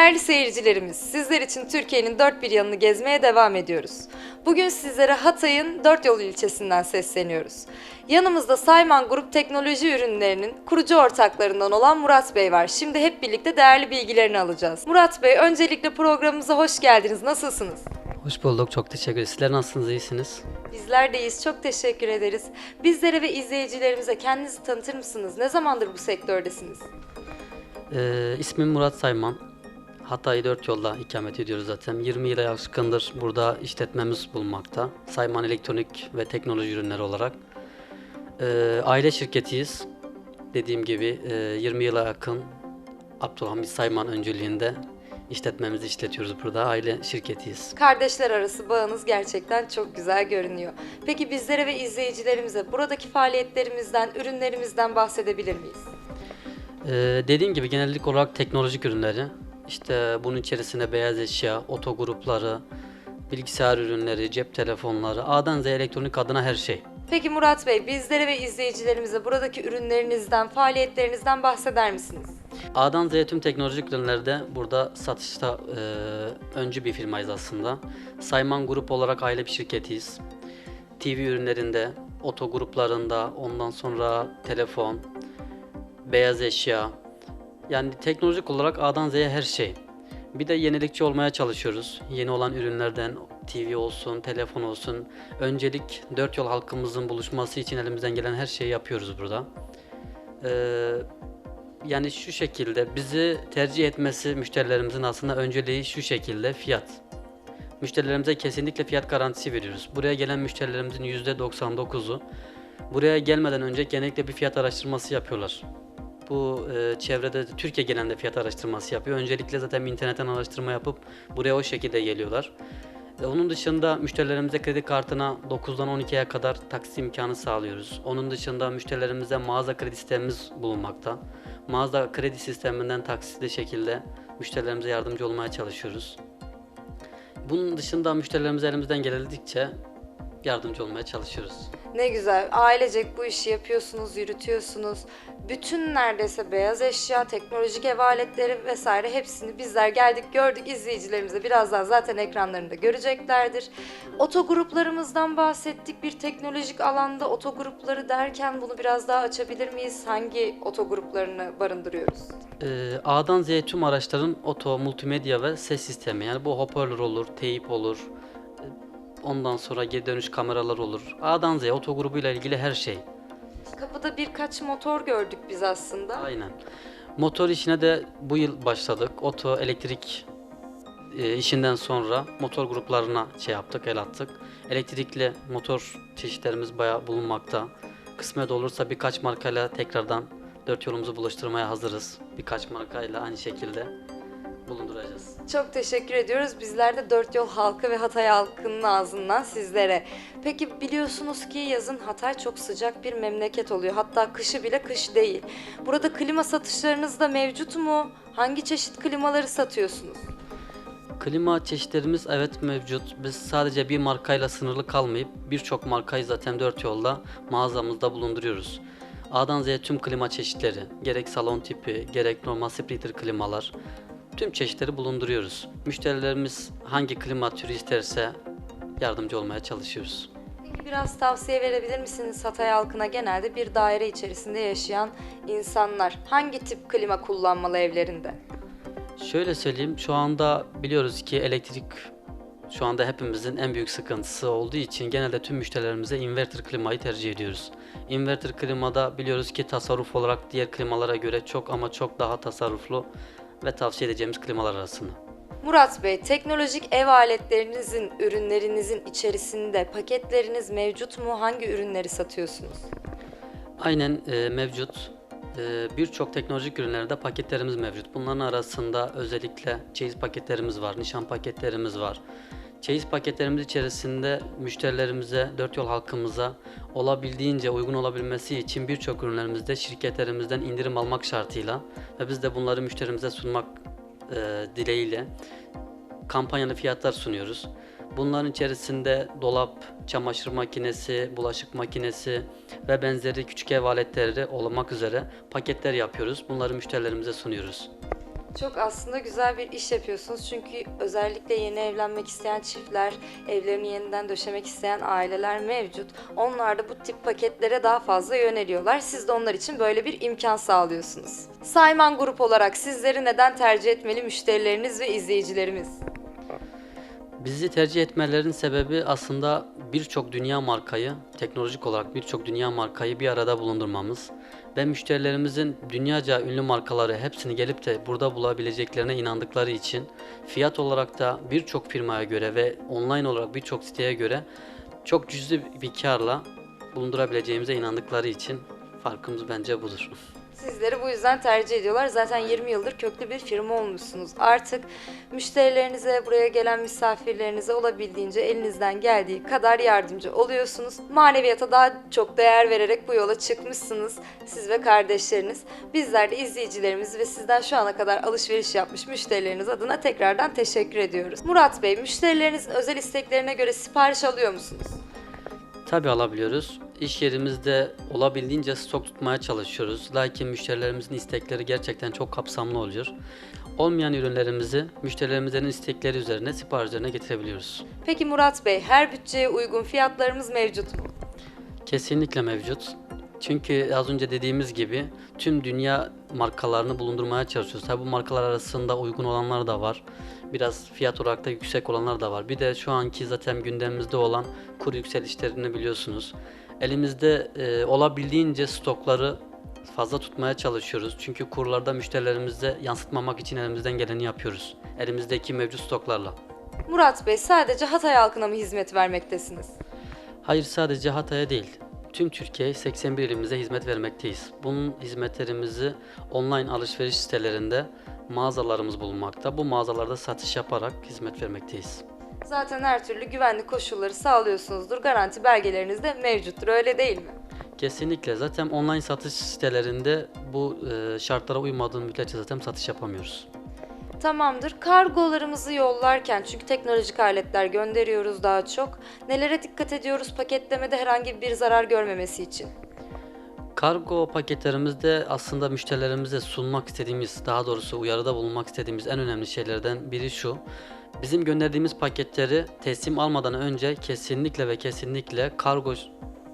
Değerli seyircilerimiz, sizler için Türkiye'nin dört bir yanını gezmeye devam ediyoruz. Bugün sizlere Hatay'ın Dört Yol ilçesinden sesleniyoruz. Yanımızda Sayman Grup Teknoloji Ürünlerinin kurucu ortaklarından olan Murat Bey var. Şimdi hep birlikte değerli bilgilerini alacağız. Murat Bey, öncelikle programımıza hoş geldiniz. Nasılsınız? Hoş bulduk. Çok teşekkür ederim. Sizler nasılsınız? iyisiniz? Bizler deyiz. Çok teşekkür ederiz. Bizlere ve izleyicilerimize kendinizi tanıtır mısınız? Ne zamandır bu sektördesiniz? Ee, ismim Murat Sayman. Hatay dört yolda ikamet ediyoruz zaten. 20 yıla yakındır burada işletmemiz bulunmakta. Sayman Elektronik ve Teknoloji Ürünleri olarak. Ee, aile şirketiyiz. Dediğim gibi e, 20 yıla yakın Abdülhamit Sayman öncülüğünde işletmemizi işletiyoruz burada. Aile şirketiyiz. Kardeşler arası bağınız gerçekten çok güzel görünüyor. Peki bizlere ve izleyicilerimize buradaki faaliyetlerimizden, ürünlerimizden bahsedebilir miyiz? Ee, dediğim gibi genellik olarak teknolojik ürünleri, işte bunun içerisine beyaz eşya, oto grupları, bilgisayar ürünleri, cep telefonları, A'dan Z'ye elektronik adına her şey. Peki Murat Bey, bizlere ve izleyicilerimize buradaki ürünlerinizden, faaliyetlerinizden bahseder misiniz? A'dan Z'ye tüm teknolojik ürünlerde burada satışta e, öncü bir firmayız aslında. Sayman Grup olarak aile bir şirketiyiz. TV ürünlerinde, oto gruplarında, ondan sonra telefon, beyaz eşya. Yani teknolojik olarak A'dan Z'ye her şey. Bir de yenilikçi olmaya çalışıyoruz. Yeni olan ürünlerden TV olsun, telefon olsun. Öncelik dört yol halkımızın buluşması için elimizden gelen her şeyi yapıyoruz burada. Ee, yani şu şekilde bizi tercih etmesi müşterilerimizin aslında önceliği şu şekilde fiyat. Müşterilerimize kesinlikle fiyat garantisi veriyoruz. Buraya gelen müşterilerimizin %99'u buraya gelmeden önce genellikle bir fiyat araştırması yapıyorlar. Bu e, çevrede de Türkiye genelinde fiyat araştırması yapıyor. Öncelikle zaten internetten araştırma yapıp buraya o şekilde geliyorlar. E, Onun dışında müşterilerimize kredi kartına 9'dan 12'ye kadar taksit imkanı sağlıyoruz. Onun dışında müşterilerimize mağaza kredi sistemimiz bulunmakta. Mağaza kredi sisteminden taksitli şekilde müşterilerimize yardımcı olmaya çalışıyoruz. Bunun dışında müşterilerimize elimizden geldikçe yardımcı olmaya çalışıyoruz. Ne güzel. Ailecek bu işi yapıyorsunuz, yürütüyorsunuz. Bütün neredeyse beyaz eşya, teknolojik ev aletleri vesaire hepsini bizler geldik gördük. izleyicilerimize birazdan zaten ekranlarında göreceklerdir. Otogruplarımızdan bahsettik. Bir teknolojik alanda otogrupları derken bunu biraz daha açabilir miyiz? Hangi otogruplarını barındırıyoruz? Ee, A'dan Z'ye tüm araçların oto, multimedya ve ses sistemi yani bu hoparlör olur, teyip olur, ondan sonra geri dönüş kameralar olur. A'dan Z'ye otogrubuyla ilgili her şey. Kapıda birkaç motor gördük biz aslında. Aynen. Motor işine de bu yıl başladık. Oto, elektrik e, işinden sonra motor gruplarına şey yaptık, el attık. Elektrikli motor çeşitlerimiz bayağı bulunmakta. Kısmet olursa birkaç markayla tekrardan dört yolumuzu buluşturmaya hazırız. Birkaç markayla aynı şekilde bulunduracağız. Çok teşekkür ediyoruz. Bizler de Dört Yol halkı ve Hatay halkının ağzından sizlere. Peki biliyorsunuz ki yazın Hatay çok sıcak bir memleket oluyor. Hatta kışı bile kış değil. Burada klima satışlarınız da mevcut mu? Hangi çeşit klimaları satıyorsunuz? Klima çeşitlerimiz evet mevcut. Biz sadece bir markayla sınırlı kalmayıp birçok markayı zaten dört yolda mağazamızda bulunduruyoruz. A'dan Z'ye tüm klima çeşitleri, gerek salon tipi, gerek normal splitter klimalar, tüm çeşitleri bulunduruyoruz. Müşterilerimiz hangi klima türü isterse yardımcı olmaya çalışıyoruz. Peki biraz tavsiye verebilir misiniz Hatay halkına genelde bir daire içerisinde yaşayan insanlar hangi tip klima kullanmalı evlerinde? Şöyle söyleyeyim, şu anda biliyoruz ki elektrik şu anda hepimizin en büyük sıkıntısı olduğu için genelde tüm müşterilerimize inverter klimayı tercih ediyoruz. Inverter klimada biliyoruz ki tasarruf olarak diğer klimalara göre çok ama çok daha tasarruflu ve tavsiye edeceğimiz klimalar arasında. Murat Bey, teknolojik ev aletlerinizin, ürünlerinizin içerisinde paketleriniz mevcut mu? Hangi ürünleri satıyorsunuz? Aynen e, mevcut. E, Birçok teknolojik ürünlerde paketlerimiz mevcut. Bunların arasında özellikle çeyiz paketlerimiz var, nişan paketlerimiz var. Çeyiz paketlerimiz içerisinde müşterilerimize, dört yol halkımıza olabildiğince uygun olabilmesi için birçok ürünlerimizde şirketlerimizden indirim almak şartıyla ve biz de bunları müşterimize sunmak e, dileğiyle kampanyalı fiyatlar sunuyoruz. Bunların içerisinde dolap, çamaşır makinesi, bulaşık makinesi ve benzeri küçük ev aletleri olmak üzere paketler yapıyoruz. Bunları müşterilerimize sunuyoruz. Çok aslında güzel bir iş yapıyorsunuz çünkü özellikle yeni evlenmek isteyen çiftler, evlerini yeniden döşemek isteyen aileler mevcut. Onlar da bu tip paketlere daha fazla yöneliyorlar. Siz de onlar için böyle bir imkan sağlıyorsunuz. Sayman Grup olarak sizleri neden tercih etmeli müşterileriniz ve izleyicilerimiz? Bizi tercih etmelerinin sebebi aslında birçok dünya markayı, teknolojik olarak birçok dünya markayı bir arada bulundurmamız ve müşterilerimizin dünyaca ünlü markaları hepsini gelip de burada bulabileceklerine inandıkları için fiyat olarak da birçok firmaya göre ve online olarak birçok siteye göre çok cüzi bir karla bulundurabileceğimize inandıkları için farkımız bence budur. Sizleri bu yüzden tercih ediyorlar. Zaten 20 yıldır köklü bir firma olmuşsunuz. Artık müşterilerinize, buraya gelen misafirlerinize olabildiğince elinizden geldiği kadar yardımcı oluyorsunuz. Maneviyata daha çok değer vererek bu yola çıkmışsınız siz ve kardeşleriniz. Bizler de izleyicilerimiz ve sizden şu ana kadar alışveriş yapmış müşterileriniz adına tekrardan teşekkür ediyoruz. Murat Bey, müşterilerinizin özel isteklerine göre sipariş alıyor musunuz? Tabi alabiliyoruz. İş yerimizde olabildiğince stok tutmaya çalışıyoruz. Lakin müşterilerimizin istekleri gerçekten çok kapsamlı oluyor. Olmayan ürünlerimizi müşterilerimizin istekleri üzerine siparişlerine getirebiliyoruz. Peki Murat Bey, her bütçeye uygun fiyatlarımız mevcut mu? Kesinlikle mevcut. Çünkü az önce dediğimiz gibi tüm dünya markalarını bulundurmaya çalışıyoruz. Tabi bu markalar arasında uygun olanlar da var. Biraz fiyat olarak da yüksek olanlar da var. Bir de şu anki zaten gündemimizde olan kur yükselişlerini biliyorsunuz. Elimizde e, olabildiğince stokları fazla tutmaya çalışıyoruz. Çünkü kurlarda müşterilerimize yansıtmamak için elimizden geleni yapıyoruz. Elimizdeki mevcut stoklarla. Murat Bey, sadece Hatay halkına mı hizmet vermektesiniz? Hayır sadece Hatay'a değil. Tüm Türkiye 81 ilimize hizmet vermekteyiz. Bunun hizmetlerimizi online alışveriş sitelerinde mağazalarımız bulunmakta. Bu mağazalarda satış yaparak hizmet vermekteyiz. Zaten her türlü güvenlik koşulları sağlıyorsunuzdur. Garanti belgeleriniz de mevcuttur, öyle değil mi? Kesinlikle zaten online satış sitelerinde bu e, şartlara uymadığın müddetçe zaten satış yapamıyoruz. Tamamdır. Kargolarımızı yollarken çünkü teknolojik aletler gönderiyoruz daha çok. Nelere dikkat ediyoruz paketlemede herhangi bir zarar görmemesi için? Kargo paketlerimizde aslında müşterilerimize sunmak istediğimiz, daha doğrusu uyarıda bulunmak istediğimiz en önemli şeylerden biri şu. Bizim gönderdiğimiz paketleri teslim almadan önce kesinlikle ve kesinlikle kargo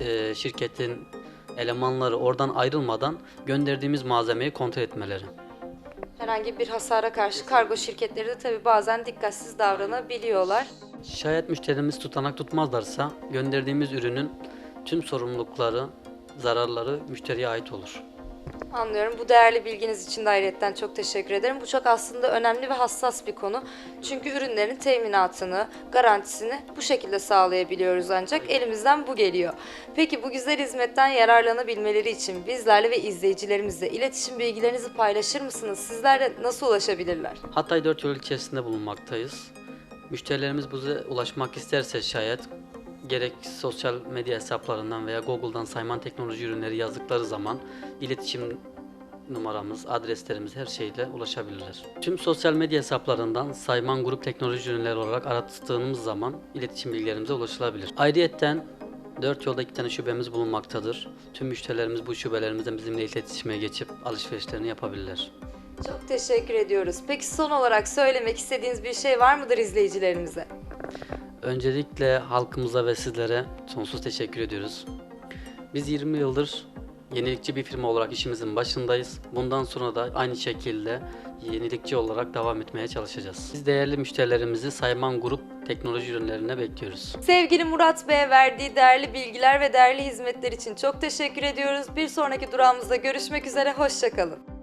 e, şirketin elemanları oradan ayrılmadan gönderdiğimiz malzemeyi kontrol etmeleri. Herhangi bir hasara karşı kargo şirketleri de tabii bazen dikkatsiz davranabiliyorlar. Şayet müşterimiz tutanak tutmazlarsa gönderdiğimiz ürünün tüm sorumlulukları, zararları müşteriye ait olur. Anlıyorum. Bu değerli bilginiz için de ayrıyetten çok teşekkür ederim. Bu çok aslında önemli ve hassas bir konu. Çünkü ürünlerin teminatını, garantisini bu şekilde sağlayabiliyoruz ancak elimizden bu geliyor. Peki bu güzel hizmetten yararlanabilmeleri için bizlerle ve izleyicilerimizle iletişim bilgilerinizi paylaşır mısınız? Sizlerle nasıl ulaşabilirler? Hatay 4 yol ilçesinde bulunmaktayız. Müşterilerimiz bize ulaşmak isterse şayet gerek sosyal medya hesaplarından veya Google'dan Sayman Teknoloji Ürünleri yazdıkları zaman iletişim numaramız, adreslerimiz her şeyle ulaşabilirler. Tüm sosyal medya hesaplarından Sayman Grup Teknoloji Ürünleri olarak arattığımız zaman iletişim bilgilerimize ulaşılabilir. Ayrıyetten 4 yolda iki tane şubemiz bulunmaktadır. Tüm müşterilerimiz bu şubelerimizden bizimle iletişime geçip alışverişlerini yapabilirler. Çok teşekkür ediyoruz. Peki son olarak söylemek istediğiniz bir şey var mıdır izleyicilerimize? Öncelikle halkımıza ve sizlere sonsuz teşekkür ediyoruz. Biz 20 yıldır yenilikçi bir firma olarak işimizin başındayız. Bundan sonra da aynı şekilde yenilikçi olarak devam etmeye çalışacağız. Biz değerli müşterilerimizi Sayman Grup teknoloji ürünlerine bekliyoruz. Sevgili Murat Bey'e verdiği değerli bilgiler ve değerli hizmetler için çok teşekkür ediyoruz. Bir sonraki durağımızda görüşmek üzere, hoşçakalın.